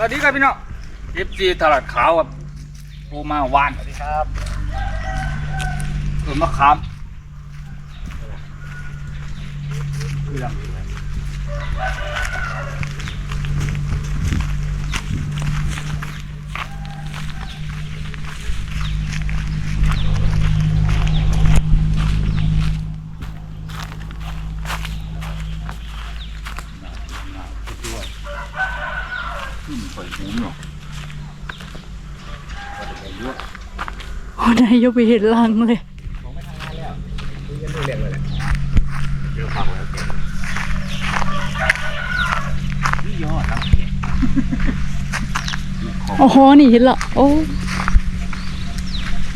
สวัสดีครับพี่น้องเอฟซีตลาดขาวครับปูมาวานสวัสดีครับต้นมะขามเรื่อง ขึ้นไปหูเนาะโอ้นายยกไปเห็นลังเลยคุยกันดูเรื่องเลยแหละเดี๋ยวฟังแล้วเก่งนี่ยอดแล้วโอ้โห นี่เห็นละโอ้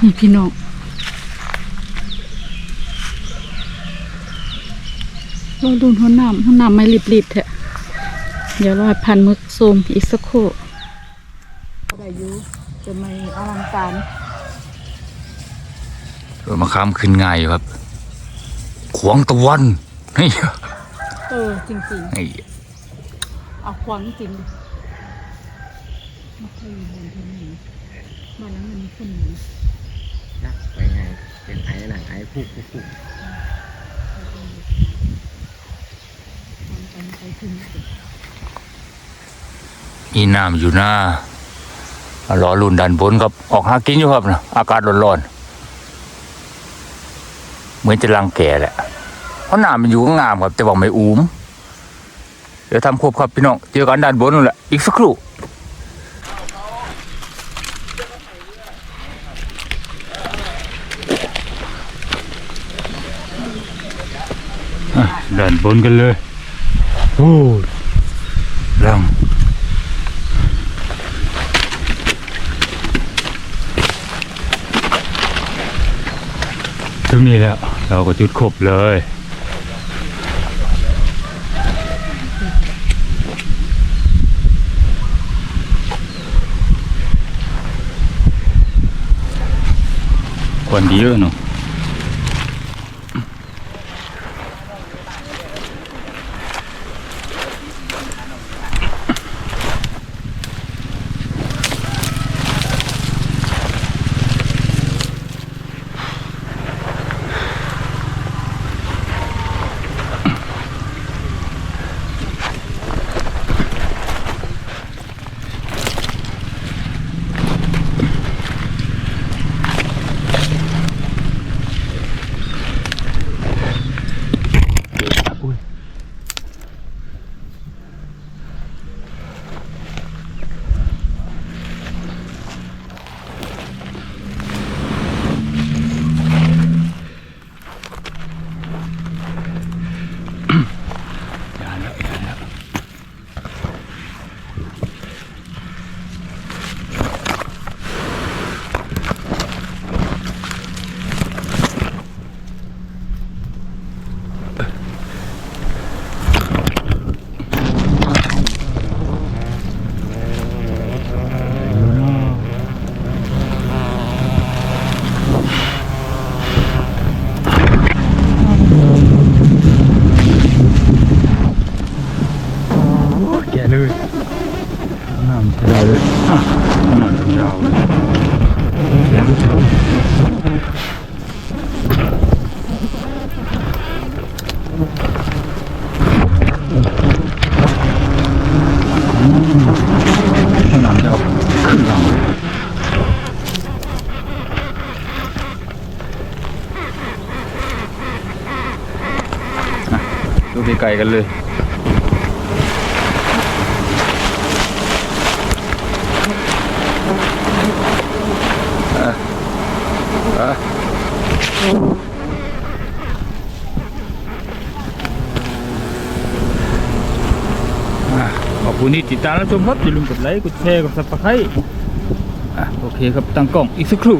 นี่พี่น้องเราดูหัวน้ำหัวน้ำไม่รีบๆเถอะ เดี๋ยวรอให้พันมึกโซมอีกสักครู่ได้อยู่จะไม่อลังการต้นมะขามขึ้นง่ายอยู่ครับ ขวางตะวันนี่เออจริงไอ้ๆเอาควางจริงดิไม่เคยเห็นที่นี่บ้านนั้นมันมีคนอยู่นะไปไงเป็นไอ้หนังไอ้คู่คู่คู่ไปไปถึง มีน้ำอยู่หน้ารอรุ่นดันบนครับออกหากินอยู่ครับนะอากาศร้อนๆ เหมือนจะรังแกแหละ เพราะน้ำมันอยู่ก็งามครับ แต่ว่าไม่อูม เดี๋ยวทำครบครับพี่น้องเจอกันด้านบนนู่นแหละอีกสักครู่ด้านบนกันเลย โอ้ยรัง ถึงนี้แล้ว เราก็จุดครบเลย ควันดีเยอะเนาะ ลกันเลยอะ ขอบคุณที่ติดตามและชมครับอย่าลืมกดไลค์ กดแชร์ กดซับสไครต์โอเคครับ ตั้งกล้องอีกสักครู่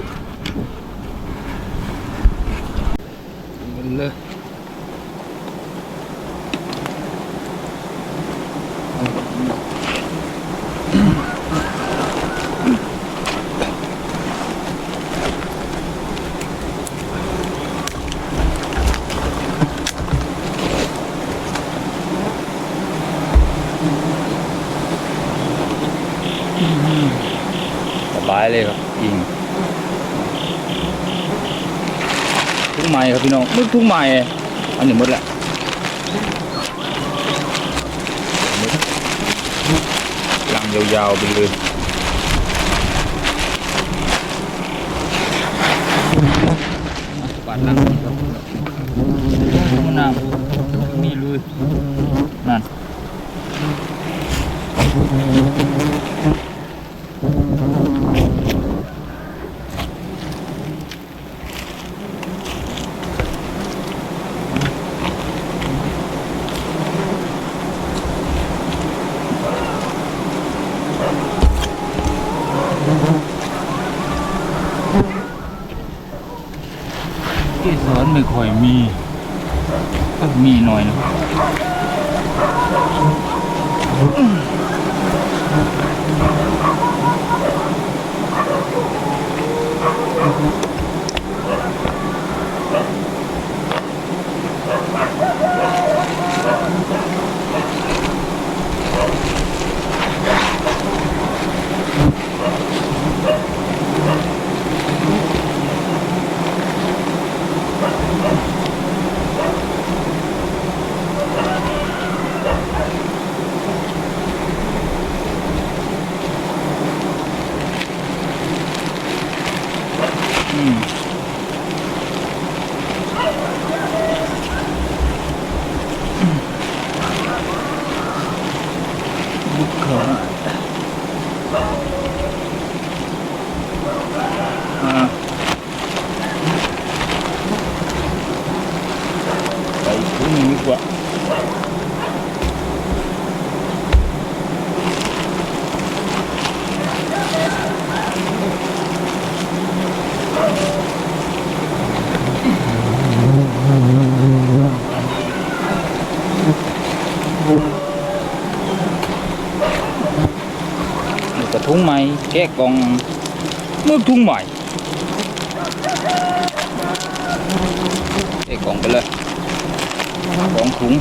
ครับพี่น้องมึกทุ่งไม้อันนี้หมดแหละลังยาวๆไปเลยปาดหลังครับมันน้ำนี่เลยนั่น ที่สอน ไม่ค่อยมีก็มีหน่อยนะครับ แกกองมือถุงใหม่แกกองไปเลยสองถุง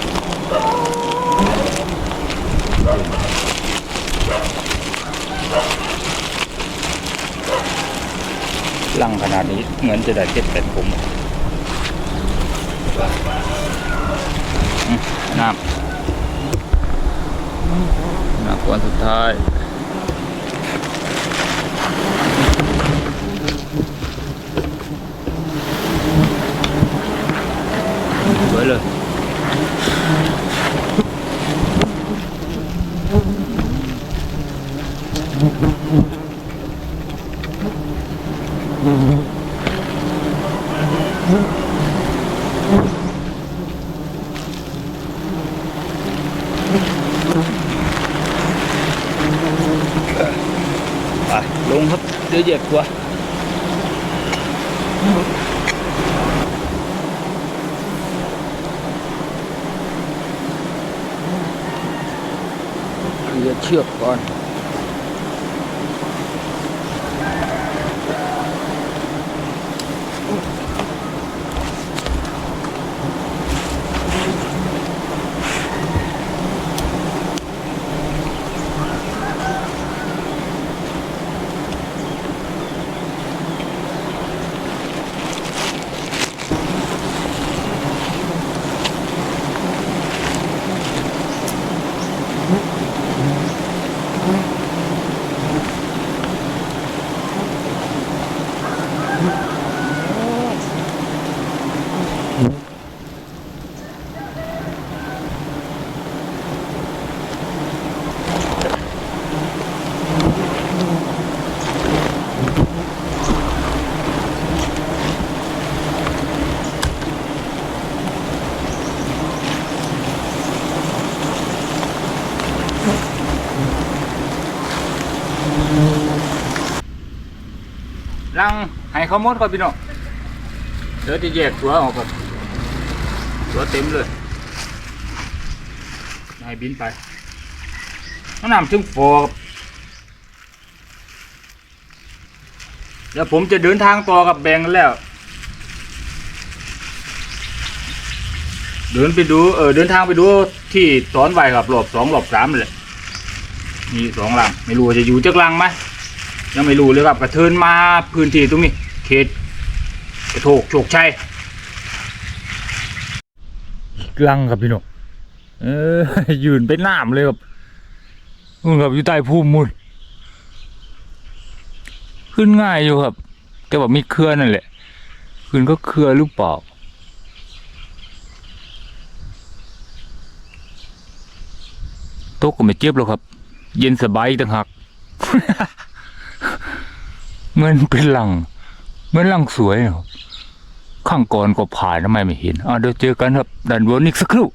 ลังขนาดนี้เหมือนจะได้เจ็ดแปดถุงอืมน้ำน้ำก่อนสุดท้าย สวยเลยไปลงครับ เลังให้เขาหมดก่อนพี่น้องเดี๋ยวจะแยกตัวออกก่อนตัวเต็มเลยให้บินไปน้ำน้ำถึงฟอครับเดี๋ยวผมจะเดินทางต่อกับแบงแล้ว เดินไปดูเออเดินทางไปดูที่ตอนไหวครับรอบสองรอบสามเลยมีสองลังไม่รู้จะอยู่จักลังไหม ยังไม่รู้เลยครับกระเทินมาพื้นที่ตรงนี้ เขตกระโถกโชคชัยกลังครับพี่น้องเออยืนเป็นน้ำเลยครับนู่นครับอยู่ใต้ภูมิมุนขึ้นง่ายอยู่ครับ แต่ว่ามีเครือนั่นแหละ ขึ้นก็เครือหรือเปล่าโต๊ะก็ไม่เจ็บหรอกครับ เย็นสบายต่างหาก มือนเป็นหลังเหมือนหลังสวยเนาะข้างก่อนก็ผ่านทำไมไม่เห็นอะเดี๋ยวเจอกันครับด้านบนอีกสักครู่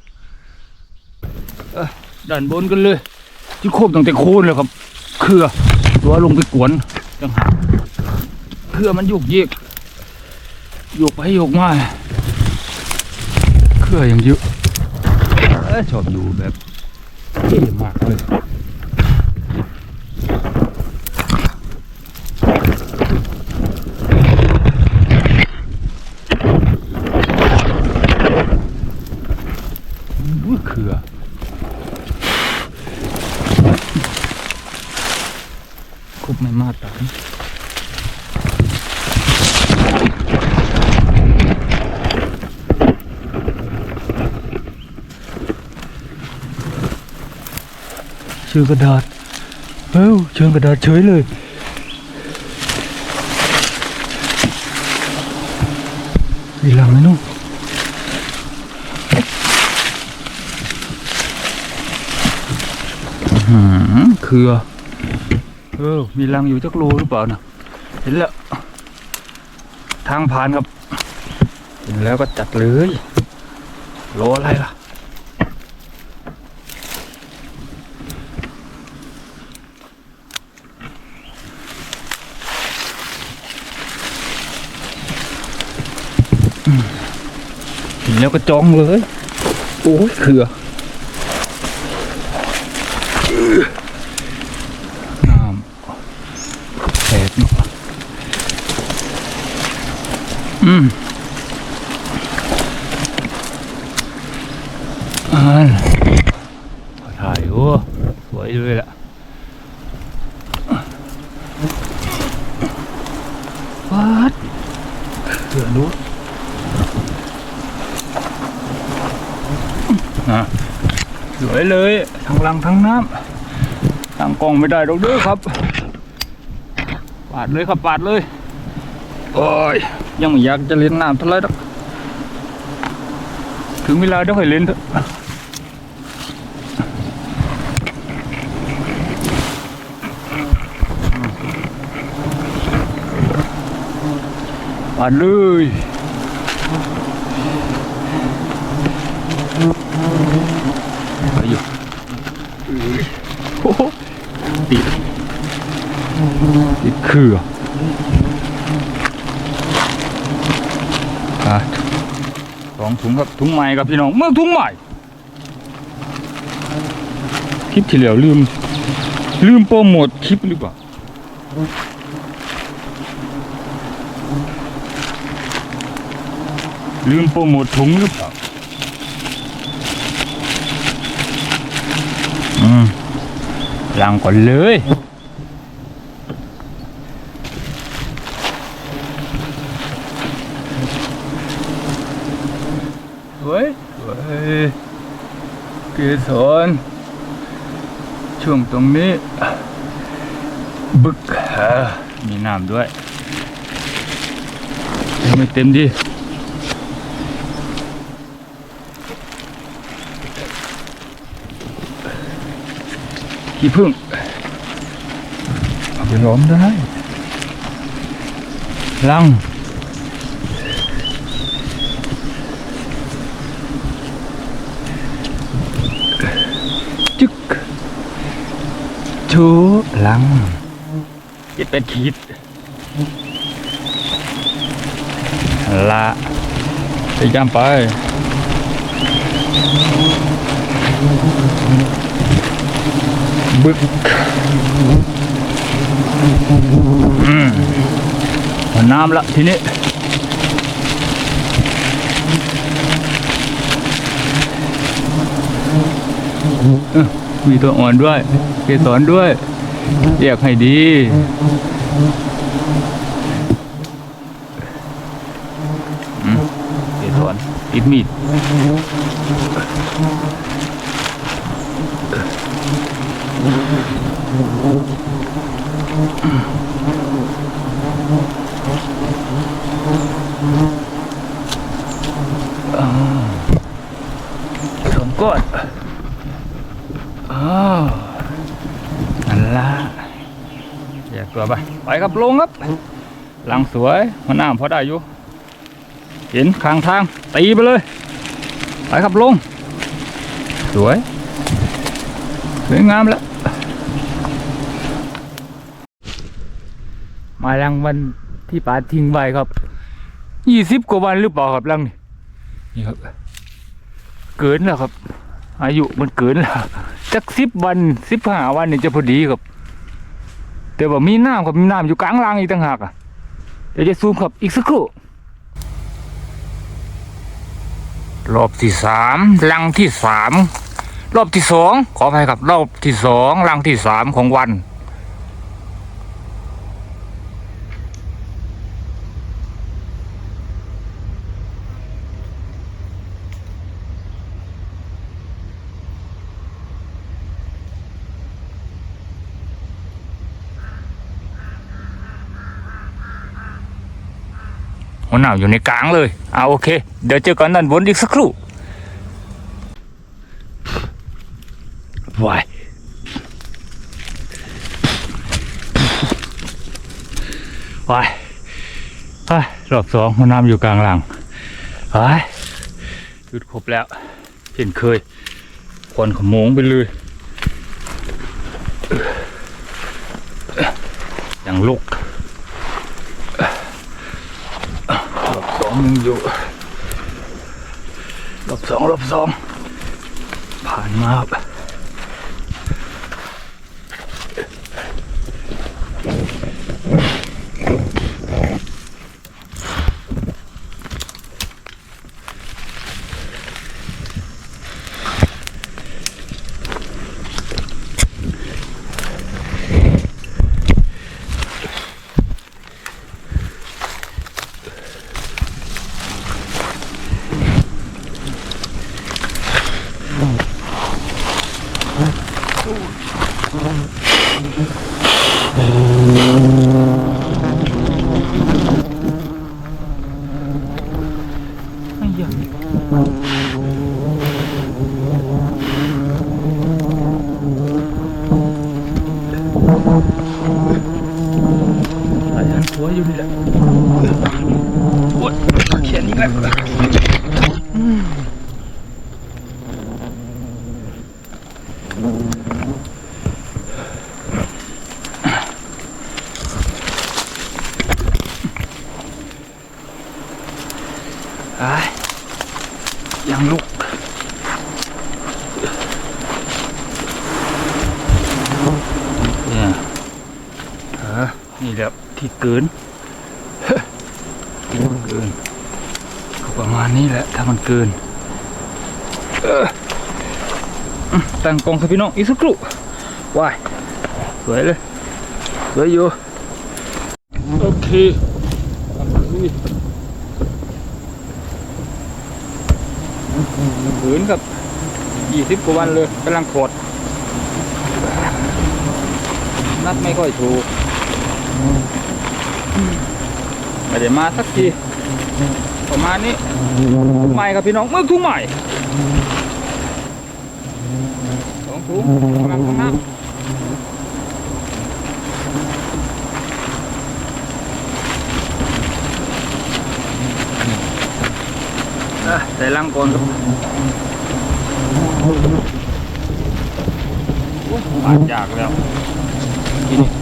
ด้านบนกันเลยที่โคบตั้งแต่โคนเลยครับ เครือตัวลงไปกวนต่างหาเครือมันโยกเยกโยกไปโยกมาเครืออย่างเยอะชอบอยู่แบบเท่มากเลยเขือคุบไม่มาตาม เชื่อกระดาษเอ้าเชื่อกระดาษเฉยเลยมีหลังไหมนุ่มเครือ เออ มีรังอยู่จักโลหรือเปล่านะเห็นแล้ว ทางผ่านครับ เห็นแล้วก็จัดเลยโลอะไรล่ะ เห็นแล้วก็จองเลย โอ้ยเครือ น้ำแตกเนาะ อืมอ่านขอถ่ายโอ้สวยเลยล่ะวัดเสือนู้อะสวยเลยทั้งรังทั้งน้ำตั้งกล้องไม่ได้ดอกเด้อครับ ปาดเลยครับปาดเลย โอ้ย ยังไม่อยากจะเล่นน้ำเท่าไหรดอกถึงเวลาเดี๋ยวค่อยเล่นเถอะปาดเลยไปอยู่โอ้โหติดติดเครืออะ สองถุงครับถุงใหม่ครับพี่น้องเมื่อถุงใหม่คลิปที่แล้วลืม ลืมโปรโมทคลิปหรือเปล่าลืมโปรโมทถุงหรือเปล่าอืมล้างก่อนเลยสวยสวยเก สรช่วงตรงนี้ บึกอ่ามีน้ำด้วยไม่เต็มดีขี้ผึ้งเอาไปล้อมได้ลังจึก ชูลังเจ็ดเป็นขีดละไปย่ำไปบึกอืมเอาน้ำละทีนี้เอ้อ มีตัวอ่อนด้วย เกสรด้วยเอียกให้ดีเกสรอิดมีด ครับลงครับ หลังสวยหัวหน้าพอได้อยู่ เห็นข้างทางตีไปเลย ไปครับลง สวย สวยงามแล้วมาลังวันที่ป่าทิ้งไว้ครับยี่สิบกว่าวันหรือเปล่าครับลังนี่นี่ครับ เกินแล้วครับ อายุมันเกินแล้วจักสิบวันสิบห้าวันนี่จะพอดีครับ แต่ว่ามีน้ำครับมีน้ำอยู่กลางรางอีกต่างหากอะเดี๋ยวจะซูมครับอีกสักครู่รอบที่สามลังที่สามรอบที่สองขออภัยครับรอบที่สองลังที่สามของวัน หัวหนาวอยู่ในกลางเลยเอาโอเค เดี๋ยวเจอกันด้านบนอีกสักครู่วายว้ายไปรอบสองหัวหน้ำอยู่กลางหลังไปหยุดครบแล้วเช่นเคยควันขโมงไปเลยอย่างลุก รอบสอง ยังอยู่ รอบสองรอบสองผ่านมาครับ ไอ้ยันหัวอยู่นี่แหละโอ๊ยเขียนอีกแล้วไอ้ยังลุกเนี่ยเออนี่แเกินที่มันเกินก็ประมาณนี้แหละถ้ามันเกินตั้งกองครับพี่น้องอีกสักครู่ว้ายสวยเลยสวยอยู่โอเคลุยขืนครับยี่สิบกว่าวันเลยกำลังขดนัดไม่ค่อยถูก ไม่ได้มาสักทีประมาณนี้ใหม่ครับพี่น้องเมื่อทุ่งใหม่สองถุงกำลังข้างหน้าใส่ลังก่อนครับอาดยากแล้วทีนี้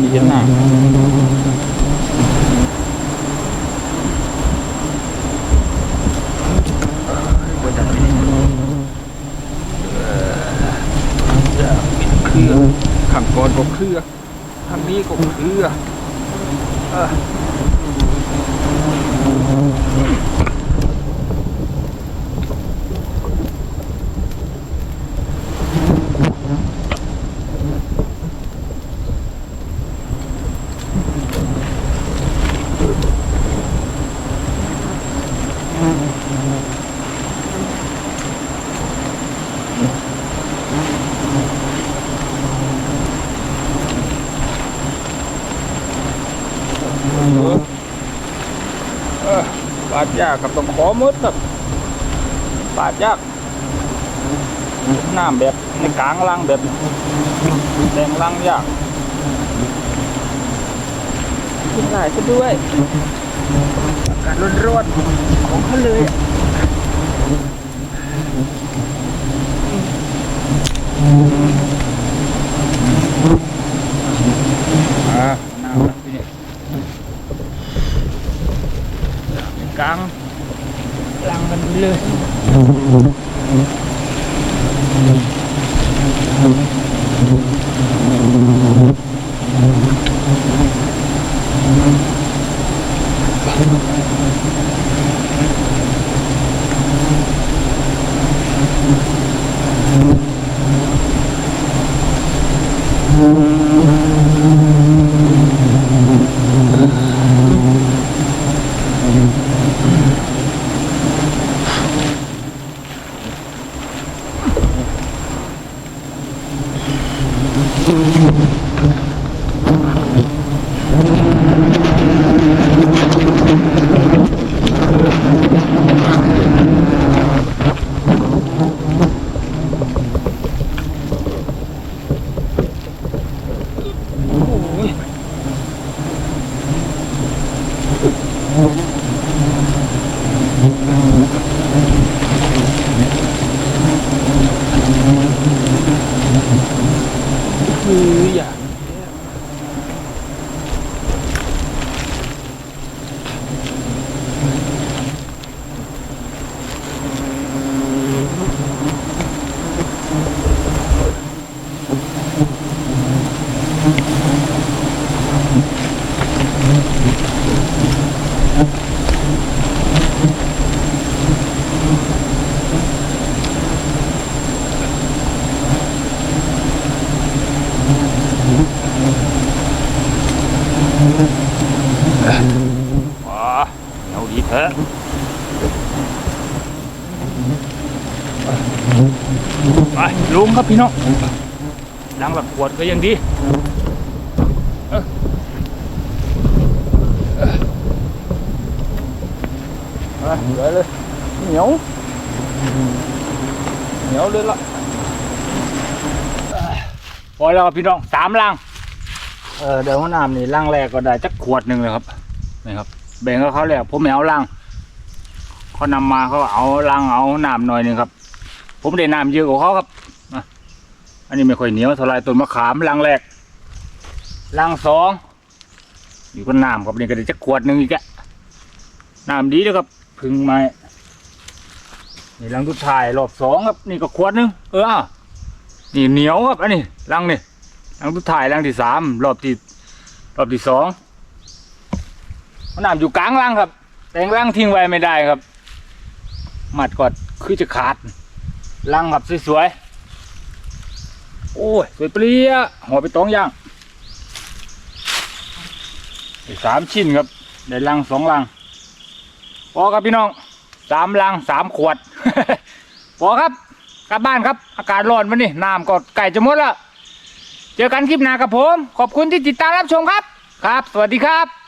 มองไม่เห็นหน้า บนจากนี้ เครือข้างก่อนก็เครือทางนี้ก็เครือเอ้อ เออปาด ยากกับต้องขอมดครับปาดยากน้ำแบบในกลางลังแบบแดงลังยากกินหลายซะด้วยอากาศร้อนๆของเขาเลยอะอ่าน้ำนะพี่เนี่ย กลาง ลั ว้าเหนียวดีแท้ไปลุงครับพี่น้องล้างหลักขวดก็ยังดีเออเออไปเลยเหนียวเหนียวเลยละพอแล้วพี่น้องสามลัง เออเดี๋ยวน้ำนี่ลังแรกก็ได้จักขวดหนึ่งเลยครับนี่ครับแบ่งกับเขาแล้วผมไม่เอาลังเขานำมาเขาเอาลังเอาน้ำหน่อยหนึ่งครับ ผมได้น้ำเยอะกว่าเขาครับอันนี้ไม่ค่อยเหนียวเท่าไรต้นมะขามลังแรกลังสองอยู่กับน้ำครับนี่ก็ได้จักขวดหนึ่งอีกแกน้ำดีแล้วครับพึ่งไม้นี่ลังทุดท้ายรอบสองครับนี่ก็ขวดหนึ่งเออนี่เหนียวครับอันนี้ลังนี่ ลังสุดท้ายลังที่สามรอบที่รอบที่สองน้ำอยู่กลางลังครับแต่งลังทิ้งไว้ไม่ได้ครับหมัดกอดคือจะขาดลังแบบสวยๆโอ้ยสวยเปรี้ยห่อไปตองย่างสามชิ้นครับได้ลังสองลังพอครับพี่น้องสามลังสามขวดพอครับกลับบ้านครับ อากาศร้อนวันนี้น้ำก็ใกล้จะหมดแล้ว เจอกันคลิปหน้ากับผม ขอบคุณที่ติดตามรับชมครับ ครับ สวัสดีครับ